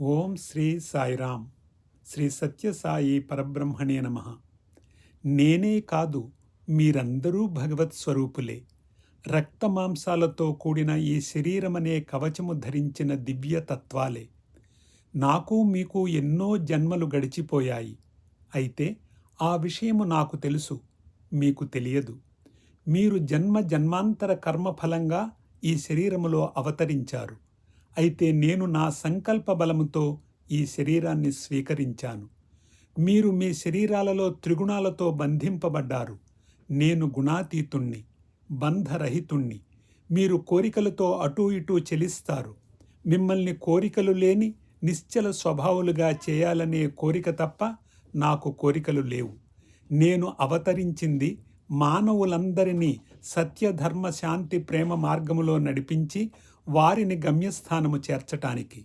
ఓం శ్రీ సాయిరామ్. శ్రీ సత్యసాయి పరబ్రహ్మణే నమ. నేనే కాదు మీరందరూ భగవత్ స్వరూపులే. రక్త మాంసాలతో కూడిన ఈ శరీరమనే కవచము ధరించిన దివ్య తత్వాలే. నాకు మీకు ఎన్నో జన్మలు గడిచిపోయాయి. అయితే ఆ విషయము నాకు తెలుసు మీకు తెలియదు. మీరు జన్మ జన్మాంతర కర్మఫలంగా ఈ శరీరములో అవతరించారు. అయితే నేను నా సంకల్ప బలముతో ఈ శరీరాన్ని స్వీకరించాను. మీరు మీ శరీరాలలో త్రిగుణాలతో బంధింపబడ్డారు. నేను గుణాతీతుణ్ణి బంధరహితుణ్ణి. మీరు కోరికలతో అటూ ఇటూ చెలిస్తారు. మిమ్మల్ని కోరికలు లేని నిశ్చల స్వభావులుగా చేయాలనే కోరిక తప్ప నాకు కోరికలు లేవు. నేను అవతరించింది మానవులందరినీ సత్యధర్మ శాంతి ప్రేమ మార్గములో నడిపించి వారిని గమ్యస్థానము చేర్చటానికి.